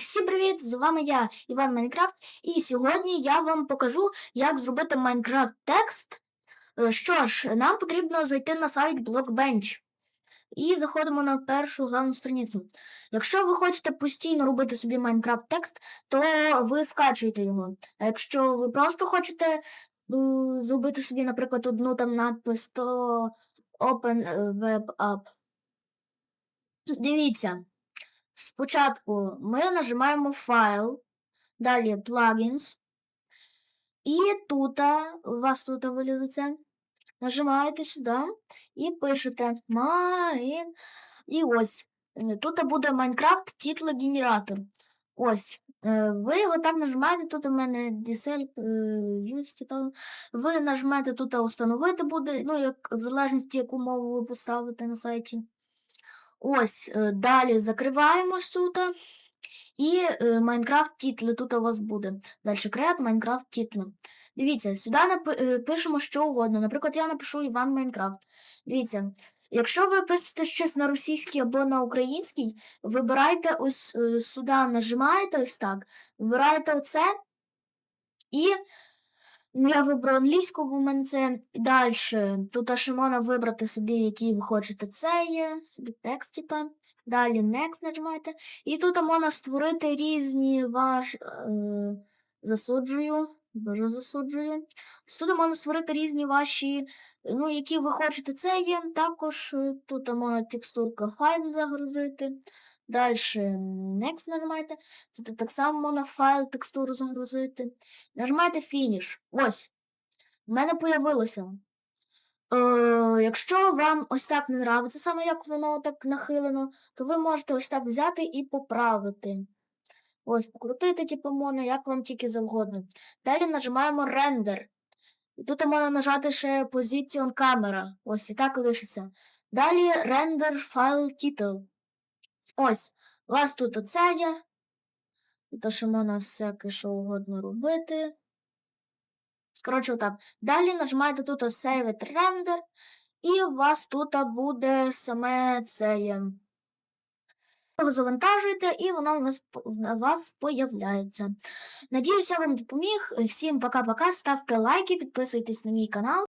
всім привіт! З вами я, Іван Майнкрафт, і сьогодні я вам покажу, як зробити Майнкрафт текст. Е, Що ж, нам потрібно зайти на сайт Blockbench і заходимо на першу главну страницю. Якщо ви хочете постійно робити собі Майнкрафт текст, то ви скачуєте його. А якщо ви просто хочете е, зробити собі, наприклад, одну там надпис, то Open Web App. Дивіться. Спочатку ми нажимаємо файл, далі Plugins. І тут, у вас тут вилізе це. Нажимаєте сюди і пишете Mine. І ось. е, Тут буде Minecraft титлогенератор. Ось. е, Ви його так нажимаєте, тут у мене DSL, е. Ви нажмете тут установити буде, ну, як, в залежності, яку мову ви поставите на сайті. Ось, е, далі закриваємо тут. І е, Майнкрафт тітли тут у вас буде. Далі Create Майнкрафт тітли. Дивіться, сюди напи- е, що угодно. Наприклад, я напишу Іван Майнкрафт. Дивіться, якщо ви пишете щось на російській або на українській, вибирайте ось сюди, нажимаєте ось так, вибираєте оце і. Ну, я вибрав англійську, бо в мене це далі. Тут ще можна вибрати собі, який ви хочете. Це є, собі текст, типа. Далі Next нажимаєте. І тут можна створити різні ваш. Е, засуджую. Дуже засуджую. Тут можна створити різні ваші, ну, які ви хочете. Це є. Також е, тут можна текстурка файл загрузити. Далі Next нажимаєте. Тут так само можна файл, текстуру загрузити. Нажимаєте Finish. Ось. У мене появилося. Е, якщо вам ось так не нравиться, саме як воно так нахилено, то ви можете ось так взяти і поправити. Ось, покрутити, типу, можна, як вам тільки завгодно. Далі нажимаємо Render. І тут можна нажати ще Position Camera. Ось і так лишиться. Далі Render File Title. Ось, у вас тут оце є. Тут ще можна всяке що угодно робити. Коротше, отак. Далі нажимаєте тут Save Render, і у вас тут буде саме це. Його завантажуєте, і воно у вас, в вас появляється. Надіюсь, я вам допоміг. Всім пока-пока. Ставте лайки, підписуйтесь на мій канал.